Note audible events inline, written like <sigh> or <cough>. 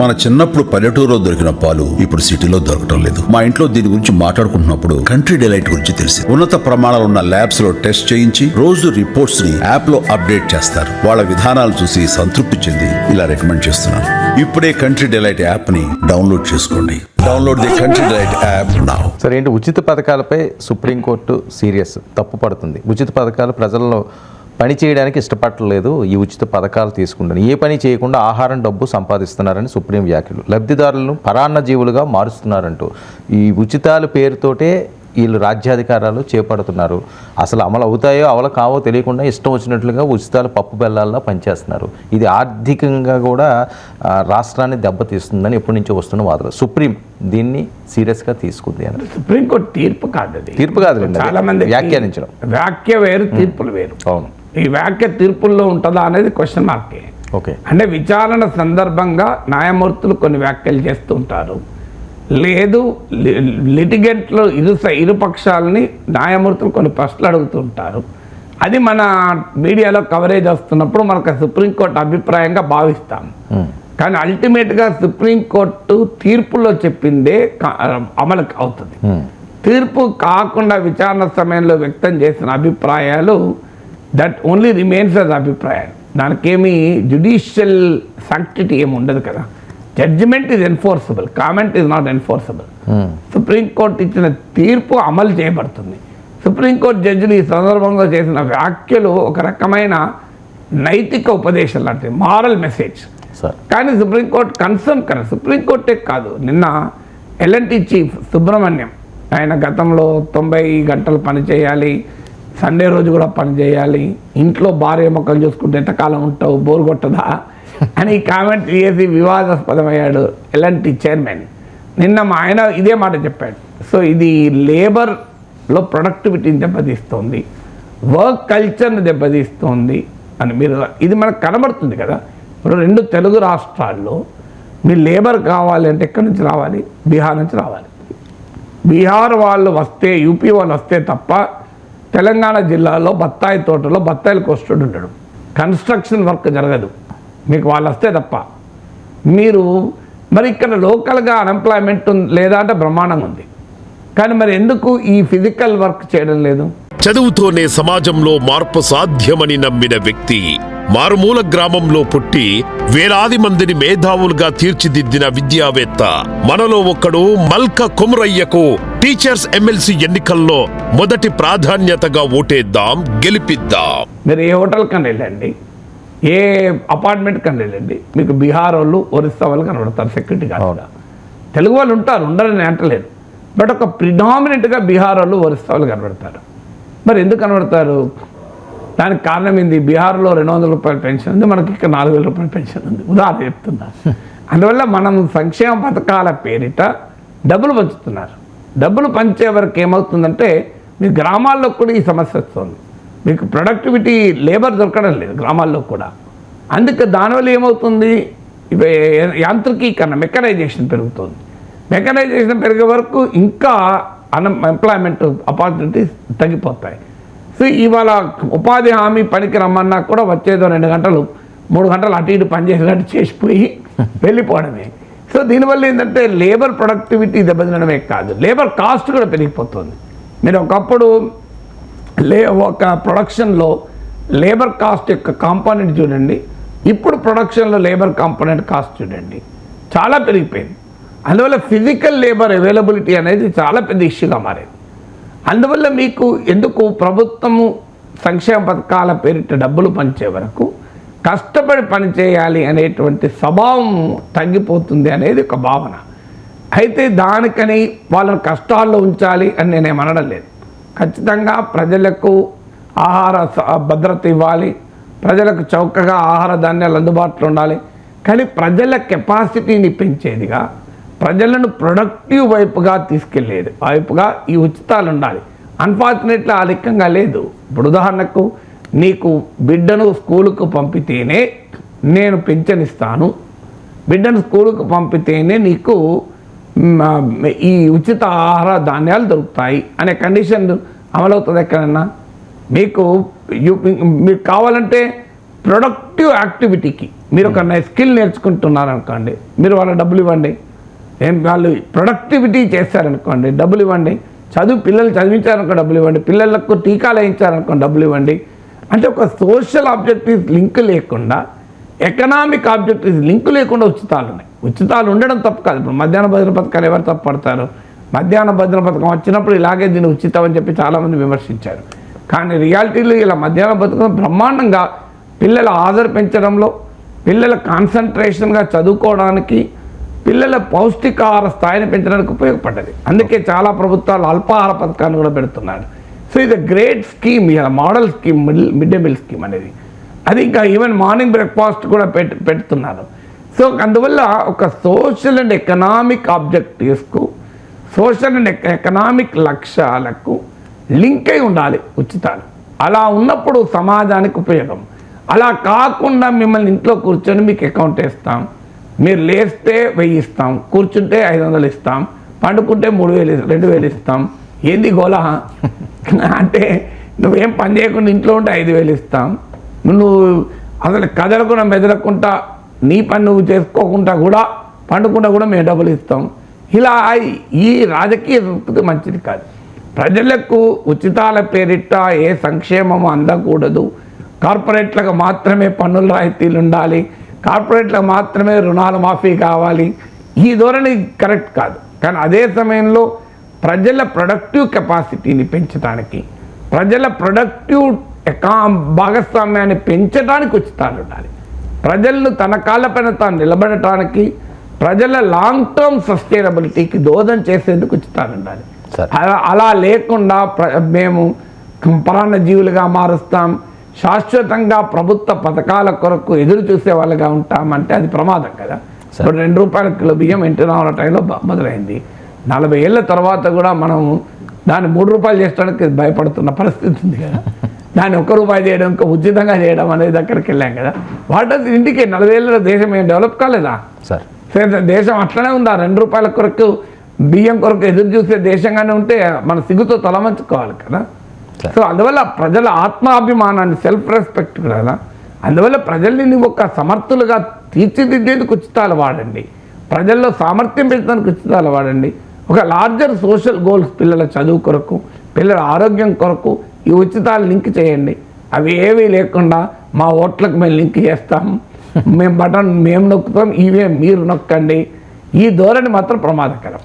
మన చిన్నప్పుడు పల్లెటూరులో దొరికిన పాలు ఇప్పుడు సిటీలో దొరకటం లేదు. మా ఇంట్లో దీని గురించి మాట్లాడుకుంటున్నప్పుడు కంట్రీ డిలైట్ గురించి తెలిసి ఉన్నత ప్రమాణాలు ఉన్న ల్యాబ్స్లో టెస్ట్ చేయించి రోజు రిపోర్ట్స్ని యాప్లో అప్డేట్ చేస్తారు. వాళ్ళ విధానాలు చూసి సంతృప్తి చెంది ఇలా రికమెండ్ చేస్తున్నాను. ఇప్పుడే కంట్రీ డిలైట్ యాప్ని డౌన్లోడ్ చేసుకోండి. Download the Country Delight app now సరే ఏంటి? ఉచిత పథకాలపై సుప్రీంకోర్టు సీరియస్ తప్పు పడుతుంది. ఉచిత పథకాలు ప్రజల్లో పని చేయడానికి ఇష్టపడలేదు ఈ ఉచిత పథకాలు తీసుకుంటాను ఏ పని చేయకుండా ఆహారం డబ్బు సంపాదిస్తున్నారని సుప్రీం వ్యాఖ్యలు. లబ్ధిదారులను పరాన్న జీవులుగా మారుస్తున్నారంటూ. ఈ ఉచితాల పేరుతోటే వీళ్ళు రాజ్యాధికారాలు చేపడుతున్నారు. అసలు అమలు అవుతాయో అమలు కావో తెలియకుండా ఇష్టం వచ్చినట్లుగా ఉచితాలు పప్పు బెల్లాల్లో పనిచేస్తున్నారు. ఇది ఆర్థికంగా కూడా రాష్ట్రాన్ని దెబ్బతీస్తుందని ఎప్పటి నుంచో వస్తున్న వాదన సుప్రీం దీన్ని సీరియస్గా తీసుకుంది అని. సుప్రీంకోర్టు తీర్పు కాదు తీర్పు అది. చాలా మంది వ్యాఖ్యానించడం. వ్యాఖ్య వేరు తీర్పులు వేరు. అవును. ఈ వ్యాఖ్య తీర్పుల్లో ఉంటుందా అనేది క్వశ్చన్ మార్కే ఓకే. అంటే విచారణ సందర్భంగా న్యాయమూర్తులు కొన్ని వ్యాఖ్యలు చేస్తూ ఉంటారు. లేదు లిటిగెంట్లు ఇరు ఇరు పక్షాలని న్యాయమూర్తులు కొన్ని ప్రశ్నలు అడుగుతూ ఉంటారు. అది మన మీడియాలో కవరేజ్ వస్తున్నప్పుడు మనకు సుప్రీంకోర్టు అభిప్రాయంగా భావిస్తాం. కానీ అల్టిమేట్గా సుప్రీంకోర్టు తీర్పులో చెప్పిందే అమలు అవుతుంది. తీర్పు కాకుండా విచారణ సమయంలో వ్యక్తం చేసిన అభిప్రాయాలు దట్ ఓన్లీ రిమైన్స్ అస్ అభిప్రాయాలు దానికేమీ జుడిషియల్ సాంక్టిటీ ఏమి ఉండదు కదా. Judgement is enforceable comment is not enforceable supreme court ఇచ్చిన తీర్పు అమలు చేయబడుతుంది. సుప్రీంకోర్టు జడ్జిలు ఈ సందర్భంగా చేసిన వ్యాఖ్యలు ఒక రకమైన నైతిక ఉపదేశం లాంటివి. మారల్ మెసేజ్ కానీ సుప్రీంకోర్టు కన్సర్న్ కదా. సుప్రీంకోర్టే కాదు. నిన్న ఎల్ఎన్టీ చీఫ్ సుబ్రహ్మణ్యం ఆయన గతంలో తొంభై గంటలు పని చేయాలి సండే రోజు కూడా పని చేయాలి. ఇంట్లో భార్య మొక్కలు చూసుకుంటే ఎంతకాలం ఉంటావు? బోర్ కొట్టదా? అని కామెంట్ చేసి వివాదాస్పదమయ్యాడు ఎల్ఎన్టీ చైర్మన్. నిన్న మా ఆయన ఇదే మాట చెప్పాడు. సో ఇది లేబర్లో ప్రొడక్టివిటీని దెబ్బతీస్తోంది. వర్క్ కల్చర్ని దెబ్బతీస్తోంది. అని మీరు ఇది మనకు కనబడుతుంది కదా. ఇప్పుడు రెండు తెలుగు రాష్ట్రాల్లో మీ లేబర్ కావాలి అంటే ఎక్కడి నుంచి రావాలి? బీహార్ నుంచి రావాలి. బీహార్ వాళ్ళు వస్తే యూపీ వాళ్ళు వస్తే తప్ప తెలంగాణ జిల్లాలో బత్తాయి తోటలో బత్తాయిలు కోస్తుడు ఉండడు కన్స్ట్రక్షన్ వర్క్ జరగదు. మీకు వాళ్ళు వస్తే తప్ప. మీరు మరి ఇక్కడ లోకల్గా అన్ఎంప్లాయ్మెంట్ లేదా అంటే బ్రహ్మాండంగా ఉంది. కానీ మరి ఎందుకు ఈ ఫిజికల్ వర్క్ చేయడం లేదు? చదువుతోనే సమాజంలో మార్పు సాధ్యమని నమ్మిన వ్యక్తి మారుమూల గ్రామంలో పుట్టి వేలాది మందిని మేధావులుగా తీర్చిదిద్దిన విద్యావేత్త మనలో ఒక్కడు మల్క కుమరయ్యకు టీచర్స్ ఎమ్మెల్సీ ఎన్నికల్లో మొదటి ప్రాధాన్యతగా ఓటేద్దాం గెలిపిద్దాం. మీరు ఏ హోటల్ కన్నా వెళ్ళండి ఏ అపార్ట్మెంట్ కన్నా వెళ్ళండి మీకు బీహార్ వాళ్ళు ఒరిస్సా వాళ్ళు కనబడతారు సెక్యూరిటీ గార్డ్గా తెలుగు వాళ్ళు ఉంటారు ఉండరని అంటలేదు. బట్ ఒక ప్రిడామినెంట్గా బీహార్ వాళ్ళు ఒరిస్సా వాళ్ళు కనబడతారు. మరి ఎందుకు కనబడతారు? దానికి కారణం ఏంది? బీహార్లో రెండు వందల రూపాయల పెన్షన్ ఉంది మనకి ఇక్కడ నాలుగు వేల రూపాయల పెన్షన్ ఉంది. ఉదాహరణ చెప్తున్నా. <laughs> అందువల్ల మనం సంక్షేమ పథకాల పేరిట డబ్బులు పంచుతున్నారు. డబ్బులు పంచే వరకు ఏమవుతుందంటే మీ గ్రామాల్లో కూడా ఈ సమస్య వస్తుంది. మీకు ప్రొడక్టివిటీ లేబర్ దొరకడం లేదు గ్రామాల్లో కూడా. అందుకే దానివల్ల ఏమవుతుంది? ఇవి యాంత్రికీకరణ మెకనైజేషన్ పెరుగుతుంది. మెకనైజేషన్ పెరిగే వరకు ఇంకా అన్ ఎంప్లాయ్మెంట్ ఆపర్చునిటీస్ తగ్గిపోతాయి. సో ఇవాళ ఉపాధి హామీ పనికి రమ్మన్నా కూడా వచ్చేదో రెండు గంటలు మూడు గంటలు అటు ఇటు పనిచేసినట్టు చేసిపోయి <laughs> వెళ్ళిపోవడమే. సో దీనివల్ల ఏంటంటే లేబర్ ప్రొడక్టివిటీ దెబ్బతినడమే కాదు. లేబర్ కాస్ట్ కూడా పెరిగిపోతుంది. మీరు ఒకప్పుడు లే ఒక ప్రొడక్షన్లో లేబర్ కాస్ట్ యొక్క కాంపోనెంట్ చూడండి. ఇప్పుడు ప్రొడక్షన్లో లేబర్ కాంపోనెంట్ కాస్ట్ చూడండి. చాలా పెరిగిపోయింది. అందువల్ల ఫిజికల్ లేబర్ అవైలబిలిటీ అనేది చాలా పెద్ద ఇష్యూగా మారింది. అందువల్ల మీకు ఎందుకు ప్రభుత్వము సంక్షేమ పథకాల పేరిట డబ్బులు పంచే వరకు కష్టపడి పని చేయాలి అనేటువంటి స్వభావం తగ్గిపోతుంది అనేది ఒక భావన. అయితే దానికని వాళ్ళని కష్టాల్లో ఉంచాలి అని నేనేం అనడం లేదు. ఖచ్చితంగా ప్రజలకు ఆహార స- భద్రత ఇవ్వాలి. ప్రజలకు చౌకగా ఆహార ధాన్యాలు అందుబాటులో ఉండాలి. కానీ ప్రజల కెపాసిటీని పెంచేదిగా ప్రజలను ప్రొడక్టివ్ వైపుగా తీసుకెళ్ళేది వైపుగా ఈ ఉచితాలు ఉండాలి. అన్ఫార్చునేట్లీ ఆ లెక్కంగా లేదు. ఇప్పుడు ఉదాహరణకు నీకు బిడ్డను స్కూలుకు పంపితేనే నేను పెన్షన్ ఇస్తాను బిడ్డను స్కూలుకు పంపితేనే నీకు ఈ ఉచిత ఆహార ధాన్యాలు దొరుకుతాయి అనే కండిషన్ అమలవుతుంది ఎక్కడన్నా? మీకు మీకు కావాలంటే ప్రొడక్టివ్ యాక్టివిటీకి మీరు ఒక స్కిల్ నేర్చుకుంటున్నారు అనుకోండి మీరు వాళ్ళ డబ్బులు ఇవ్వండి. ఏం వాళ్ళు ప్రొడక్టివిటీ చేస్తారనుకోండి డబ్బులు ఇవ్వండి. చదువు పిల్లలు చదివించారనుకో డబ్బులు ఇవ్వండి. పిల్లలకు టీకాలు వేయించారనుకో డబ్బులు ఇవ్వండి. అంటే ఒక సోషల్ ఆబ్జెక్టివ్స్ లింక్ లేకుండా ఎకనామిక్ ఆబ్జెక్టివ్స్ లింక్ లేకుండా ఉచితాలు ఉన్నాయి ఉచితాలు ఉండడం తప్పు కాదు. ఇప్పుడు మధ్యాహ్న భద్ర పథకాలు ఎవరు తప్పు పడతారు? మధ్యాహ్న భద్ర పథకం వచ్చినప్పుడు ఇలాగే దీన్ని ఉచితం అని చెప్పి చాలామంది విమర్శించారు. కానీ రియాలిటీలో ఇలా మధ్యాహ్న పథకం బ్రహ్మాండంగా పిల్లల ఆదర పెంచడంలో పిల్లల కాన్సన్ట్రేషన్గా చదువుకోవడానికి పిల్లల పౌష్టికాహార స్థాయిని పెంచడానికి ఉపయోగపడ్డది. అందుకే చాలా ప్రభుత్వాలు అల్పాహార పథకాన్ని కూడా పెడుతున్నాడు సో ఇది గ్రేట్ స్కీమ్ ఇలా model scheme middle mid day meal scheme అనేది. అది ఇంకా ఈవెన్ మార్నింగ్ బ్రేక్ఫాస్ట్ కూడా పెట్ పెడుతున్నారు. సో అందువల్ల ఒక సోషల్ అండ్ ఎకనామిక్ ఆబ్జెక్టివ్స్కు సోషల్ అండ్ ఎకనామిక్ లక్ష్యాలకు లింక్ అయి ఉండాలి ఉచితాలు. అలా ఉన్నప్పుడు సమాజానికి ఉపయోగం. అలా కాకుండా మిమ్మల్ని ఇంట్లో కూర్చొని మీకు అకౌంట్ వేస్తాం. మీరు లేస్తే వెయ్యి ఇస్తాం. కూర్చుంటే ఐదు వందలు ఇస్తాం. పండుకుంటే మూడు వేలు రెండు వేలు ఇస్తాం. ఏంది గోలా అంటే నువ్వేం పని చేయకుండా ఇంట్లో ఉంటే ఐదు వేలు ఇస్తాం. నువ్వు అసలు కదలకుండా మెదలకుండా నీ పని నువ్వు చేసుకోకుండా కూడా పండుకుండా కూడా మేము డబ్బులు ఇస్తాం. ఇలా ఈ రాజకీయ సంస్కృతి మంచిది కాదు. ప్రజలకు ఉచితాల పేరిట ఏ సంక్షేమము అందకూడదు. కార్పొరేట్లకు మాత్రమే పన్నుల రాయితీలు ఉండాలి. కార్పొరేట్లకు మాత్రమే రుణాలు మాఫీ కావాలి. ఈ ధోరణి కరెక్ట్ కాదు. కానీ అదే సమయంలో ప్రజల ప్రొడక్టివ్ కెపాసిటీని పెంచడానికి ప్రజల ప్రొడక్టివ్ ఎకా భాగస్వామ్యాన్ని పెంచడానికి ఉచితాలు ఉండాలి ప్రజలను తన కాళ్ళపైన తాను నిలబడటానికి ప్రజల లాంగ్ టర్మ్ సస్టైనబిలిటీకి దోదం చేసేందుకు ఉచితాలు ఉండాలి. అలా- లేకుండా మేము పరాన్న జీవులుగా మారుస్తాం. శాశ్వతంగా ప్రభుత్వ పథకాల కొరకు ఎదురు చూసే వాళ్ళగా ఉంటామంటే అది ప్రమాదం కదా. ఇప్పుడు రెండు రూపాయల కిలో బియ్యం రామారావు టైంలో మొదలైంది. నలభై ఏళ్ళ తర్వాత కూడా మనం దాన్ని మూడు రూపాయలు చేసడానికి భయపడుతున్న పరిస్థితి ఉంది కదా. దాన్ని ఒక్క రూపాయి చేయడం ఇంకా ఉచితంగా చేయడం అనేది దగ్గరికి వెళ్ళాం కదా. వాటి ఇంటికి నలభై ఏళ్ళ దేశం ఏం డెవలప్ కాలేదా? సార్. సరే దేశం అట్లనే ఉందా? రెండు రూపాయల కొరకు బియ్యం కొరకు ఎదురు చూసే దేశంగానే ఉంటే మన సిగ్గుతో తలమంచుకోవాలి కదా. సో అందువల్ల ప్రజల ఆత్మాభిమానాన్ని సెల్ఫ్ రెస్పెక్ట్ కదా అందువల్ల ప్రజల్ని నువ్వు ఒక సమర్థులుగా తీర్చిదిద్దేందుకు ఉచితాలు వాడండి. ప్రజల్లో సామర్థ్యం పెంచడానికి ఉచితాలు వాడండి. ఒక లార్జర్ సోషల్ గోల్స్ పిల్లల చదువు కొరకు పిల్లల ఆరోగ్యం కొరకు ఈ ఉచితాలు లింక్ చేయండి. అవి ఏవీ లేకుండా మా ఓట్లకు మేము లింక్ చేస్తాం. <laughs> మేము బటన్ మేము నొక్కుతాం ఇవే మీరు నొక్కండి. ఈ ధోరణి మాత్రం ప్రమాదకరం.